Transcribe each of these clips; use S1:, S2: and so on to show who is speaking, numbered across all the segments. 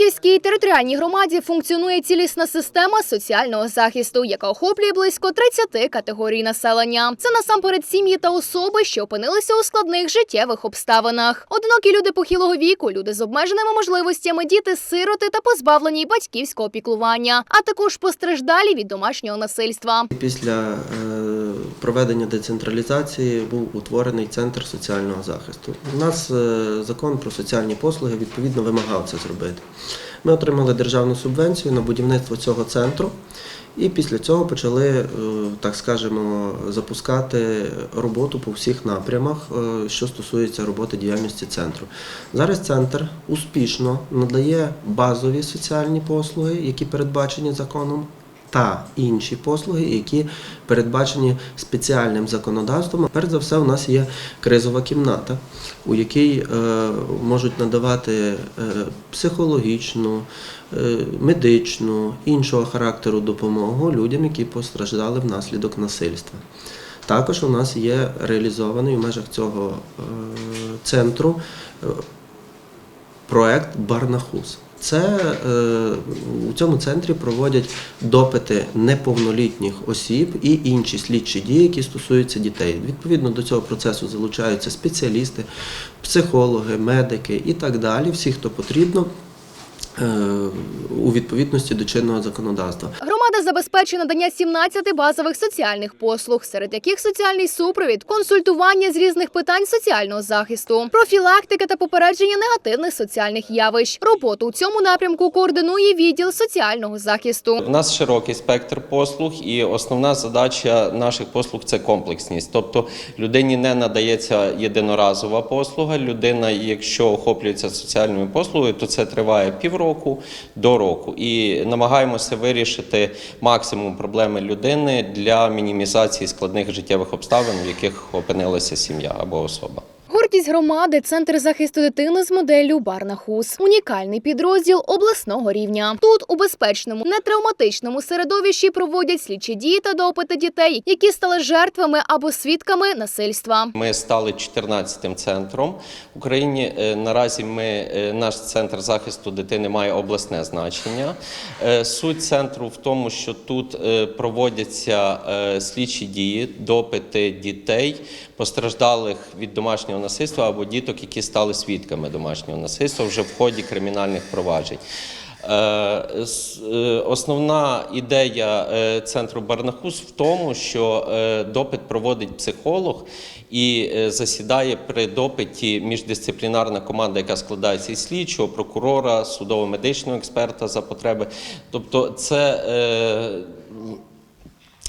S1: Онуківській територіальній громаді функціонує цілісна система соціального захисту, яка охоплює близько 30 категорій населення. Це насамперед сім'ї та особи, що опинилися у складних життєвих обставинах. Одинокі люди похилого віку, люди з обмеженими можливостями, діти, сироти та позбавлені батьківського піклування, а також постраждалі від домашнього насильства.
S2: Після е, проведення децентралізації був утворений центр соціального захисту. У нас е, закон про соціальні послуги відповідно вимагав це зробити. Ми отримали державну субвенцію на будівництво цього центру. І після цього почали, е, так скажемо, запускати роботу по всіх напрямах, е, що стосується роботи діяльності центру. Зараз центр успішно надає базові соціальні послуги, які передбачені законом, та інші послуги, які передбачені спеціальним законодавством. Перш за все, у нас є кризова кімната, у якій е, можуть надавати е, психологічну, е, медичну, іншого характеру допомогу людям, які постраждали внаслідок насильства. Також у нас є реалізований в межах цього центру проект Барнахус. Це е, у цьому центрі проводять допити неповнолітніх осіб і інші слідчі дії, які стосуються дітей. Відповідно до цього процесу залучаються спеціалісти, психологи, медики і так далі. Всі, хто потрібно. Е, У відповідності до чинного законодавства.
S1: Громада забезпечує надання 17 базових соціальних послуг, серед яких соціальний супровід, консультування з різних питань соціального захисту, профілактика та попередження негативних соціальних явищ. Роботу у цьому напрямку координує відділ соціального захисту.
S3: У нас широкий спектр послуг, і основна задача наших послуг це комплексність. Тобто людині не надається єдиноразова послуга. Людина, якщо охоплюється соціальною послугою, то це триває півроку до року. І намагаємося вирішити максимум проблеми людини для мінімізації складних життєвих обставин, в яких опинилася сім'я або особа.
S1: Гордість громади центр захисту дитини з моделлю Барнахус. Унікальний підрозділ обласного рівня. Тут у безпечному, нетравматичному середовищі проводять слідчі дії та допити дітей, які стали жертвами або свідками насильства.
S3: Ми стали 14-тим центром в Україні. Е, Наразі ми, е, наш центр захисту дитини має обласне значення. Е, Суть центру в тому, що тут проводяться слідчі дії, допити дітей, постраждалих від домашнього насильства або діток, які стали свідками домашнього насильства вже в ході кримінальних проваджень. Е, е, Основна ідея е, центру Барнахус в тому, що допит проводить психолог і засідає при допиті міждисциплінарна команда, яка складається із слідчого, прокурора, судово-медичного експерта за потреби. Тобто, це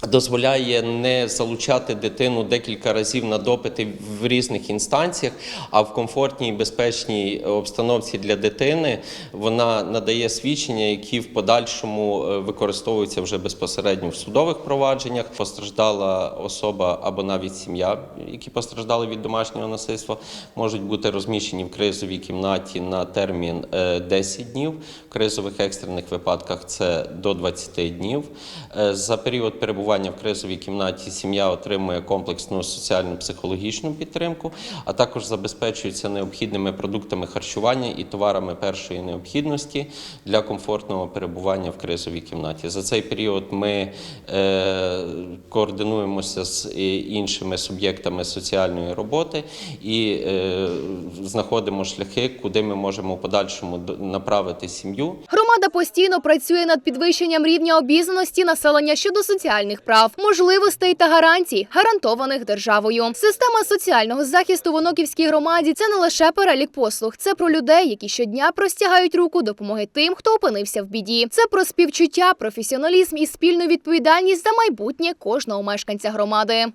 S3: дозволяє не залучати дитину декілька разів на допити в різних інстанціях, а в комфортній і безпечній обстановці для дитини вона надає свідчення, які в подальшому е, використовуються вже безпосередньо в судових провадженнях. Постраждала особа або навіть сім'я, які постраждали від домашнього насильства, можуть бути розміщені в кризовій кімнаті на термін е, 10 днів. В кризових екстрених випадках це до 20 днів. Е, За період перебування в кризовій кімнаті сім'я отримує комплексну соціальну психологічну підтримку, а також забезпечується необхідними продуктами харчування і товарами першої необхідності для комфортного перебування в кризовій кімнаті. За цей період ми е, координуємося з е, іншими суб'єктами соціальної роботи і е, знаходимо шляхи, куди ми можемо в подальшому направити сім'ю
S1: Громада постійно працює над підвищенням рівня обізнаності населення щодо соціальних прав, можливостей та гарантій, гарантованих державою. Система соціального захисту в Оноківській громаді це не лише перелік послуг, це про людей, які щодня простягають руку допомоги тим, хто опинився в біді. Це про співчуття, професіоналізм і спільну відповідальність за майбутнє кожного мешканця громади.